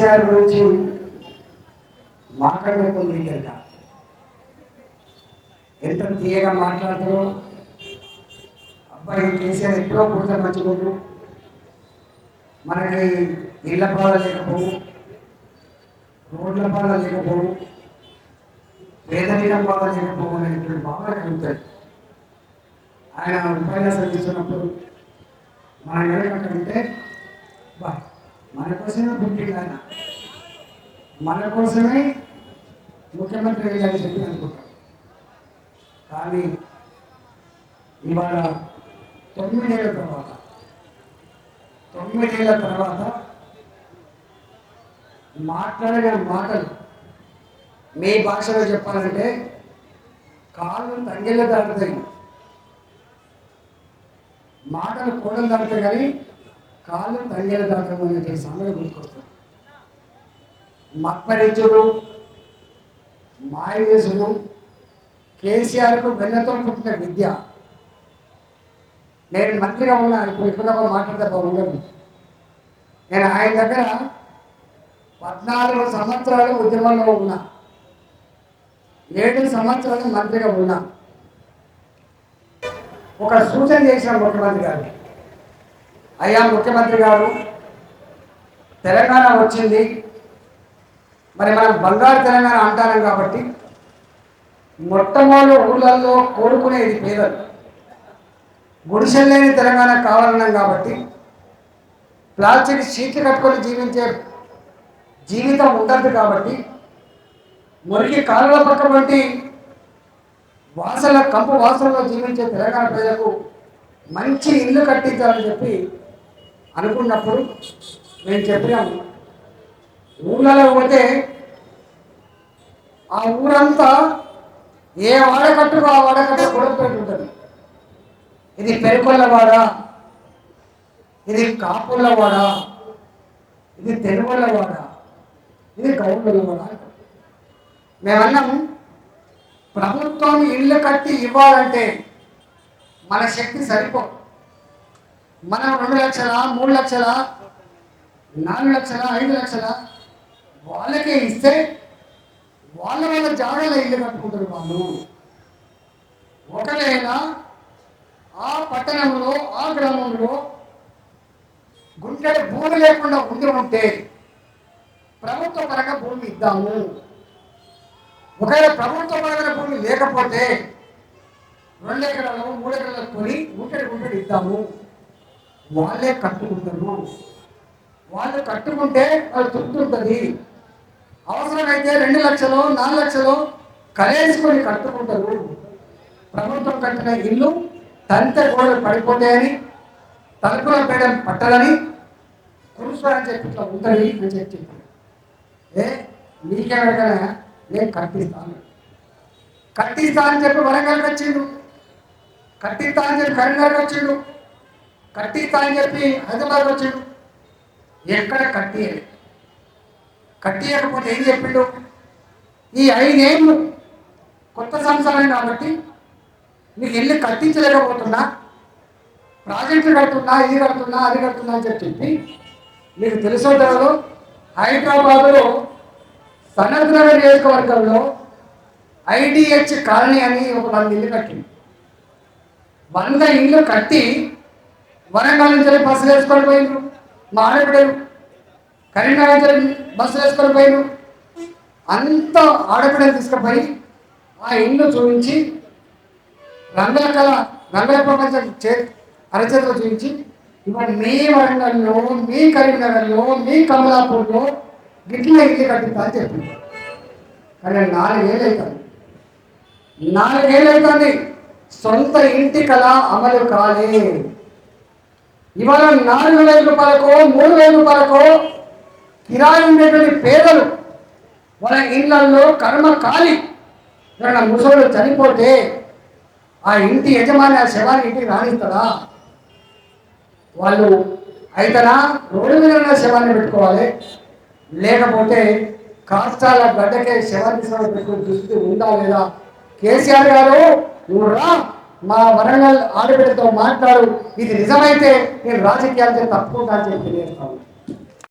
కేసీఆర్ గురించి మాట్లాడకుండా కదా ఎంత తీయగా మాట్లాడుతున్నావు అబ్బాయి కేసీఆర్ ఎప్పుడో పుడితే మంచిగుండు మనకి ఇళ్ళ పాల లేకపోవు రోడ్ల పాల లేకపోవు పేదరికం పాల లేకపోవు అనేటువంటి భావన కలుగుతాయి. ఆయన ఉపన్యాసం చేసినప్పుడు మన ఎవరికంటే బా మన కోసమే పుట్టిండు ఆయన మన కోసమే ముఖ్యమంత్రి అయ్యాలని చెప్పి అనుకుంటాం. కానీ ఇవాళ తొమ్మిదేళ్ళ తర్వాత తొమ్మిదేళ్ళ తర్వాత మాట్లాడిన మాటలు మీ భాషలో చెప్పాలంటే కాళ్ళు తంగెళ్ళ దాటుతాయి. మాటలు కోడలు దాటుతాయి కానీ కాళ్ళు తంగెళ్ళ దాటడం అనేటువంటి సమయం గుర్తుకొస్తుంది మత్పరించుడు మాయవేసుడు కేసీఆర్కు వెన్నతో పుట్టిన విద్య. నేను మంత్రిగా ఉన్నా ఇప్పుడు ఇప్పుడు మాట్లాడతా బాగుండదు నేను ఆయన దగ్గర పద్నాలుగు సంవత్సరాలు ఉద్యమంలో ఉన్నా. ఏడు సంవత్సరాలు మంత్రిగా ఉన్నా. ఒక సూచన చేసిన ముఖ్యమంత్రి గారికి. అయ్యా ముఖ్యమంత్రి గారు తెలంగాణ వచ్చింది. మరి మనం బంగారు తెలంగాణ అంటారం కాబట్టి మొట్టమొదటి ఊళ్ళల్లో కోరుకునేది పేదలు. గుడిసెల్లేని తెలంగాణ కావాలన్నాం కాబట్టి ప్లాస్టిక్ షీట్లు కట్టుకొని జీవించే జీవితం ఉండదు కాబట్టి మురికి కాలువ పక్క వంటి వాసన కంపు వాసనలో జీవించే తెలంగాణ ప్రజలకు మంచి ఇల్లు కట్టించాలని చెప్పి అనుకున్నప్పుడు మేము చెప్పినాము ఊళ్ళలో పోతే ఆ ఊరంతా ఏ వాడకట్టుకు ఆ వాడకట్టు గొడవపేట ఉంటుంది ఇది పెరుకొల్లవాడ ఇది కాపుల్లవాడ ఇది తెలుగులవాడ ఇది గౌడులవాడ మేమన్నాం ప్రభుత్వం ఇల్లు కట్టి ఇవ్వాలంటే మన శక్తి సరిపో మనం రెండు లక్షల మూడు లక్షల నాలుగు లక్షల ఐదు లక్షల వాళ్ళకే ఇస్తే వాళ్ళ వాళ్ళ జాగాలో ఇల్లు కట్టుకుంటారు వాళ్ళు. ఒకవేళ ఆ పట్టణంలో ఆ గ్రామంలో గుండెలు భూమి లేకుండా ఉండి ఉంటే ప్రభుత్వ పరంగా భూమి ఇద్దాము. ఒకవేళ ప్రభుత్వ పరంగా భూమి లేకపోతే రెండు ఎకరాలు మూడు ఎకరాలు కొని ఉంటే గుంటెడు ఇద్దాము. వాళ్ళే కట్టుకుంటారు. వాళ్ళు కట్టుకుంటే వాళ్ళు తృప్తుంటుంది అవసరమైతే రెండు లక్షలు నాలుగు లక్షలు కలేసుకొని కట్టుకుంటారు. ప్రభుత్వం కట్టిన ఇల్లు తంతె గోడలు పడిపోతాయని తలుపుల పేడం పట్టాలని కురుస్తారని చెప్పి ఇట్లా ఉంటుంది అని చెప్పి చెప్పాడు. ఏ నీకేమైనా నేను కట్టిస్తాను. కట్టిస్తా అని చెప్పి వరంగల్కి వచ్చిండు. కట్టిస్తా అని చెప్పి కరీంనగర్కి వచ్చిండు. కట్టిస్తా అని చెప్పి హైదరాబాద్ వచ్చాడు. ఎక్కడ కట్టియలేదు కట్టియకపోతే ఏం చెప్పిండు? ఈ ఐదేళ్ళు కొత్త సంవత్సరం కాబట్టి నీకు ఇల్లు కట్టించలేకపోతున్నా ప్రాజెక్టులు కడుతున్నా ఇది కడుతున్నా అది కడుతున్నా అని చెప్పి చెప్పి మీకు తెలుసో తెలియదు హైదరాబాదులో సనత్ నగర్ నియోజకవర్గంలో ఐడిహెచ్ కాలనీ అని ఒక వంద ఇల్లు కట్టింది వంద ఇల్లు కట్టి వరంగల్ నుంచి బస్సులు వేసుకొని పోయిండ్రు. మా ఆడపిల్లలు కరీంనగర్ నుంచి బస్సు వేసుకొని పోయిండ్రు. అంత ఆడపిల్లలు తీసుకుపోయి ఆ ఇల్లు చూపించి రంగుల కళ రంగుల ప్రపంచం చే అరచేతిలో చూపించి ఇవాళ మీ వరంగల్లో మీ కరీంనగర్లో మీ కమలాపూర్లో గిట్ల ఇల్లు కట్టిస్తా అని చెప్పింది కానీ నాలుగేళ్ళు అవుతుంది నాలుగేళ్ళు అవుతుంది సొంత ఇంటి కళ అమలు కాలే. ఇవాళ నాలుగు వేల రూపాయలకో మూడు వేల రూపాయలకో కిరాయి ఉండేటువంటి పేదలు వాళ్ళ ఇళ్ళలో కర్మ కాలి. ఎవరైనా ముసలు చనిపోతే ఆ ఇంటి యజమాని ఆ శవాన్ని ఇంటికి రాణిస్తారా వాళ్ళు అయితేనా రోడ్డు మీద ఉన్న శవాన్ని పెట్టుకోవాలి. లేకపోతే కాష్టాల గడ్డకే శవాన్ని శవాన్ని పెట్టుకుని దుస్థితి ఉందా లేదా? కేసీఆర్ గారు నువ్వు రా. మా వరంగల్ ఆడబిడ్డతో మాట్లాడు. ఇది నిజమైతే నేను రాజకీయాలతో తప్పుకుంటా అని చెప్పి తెలియజేస్తాను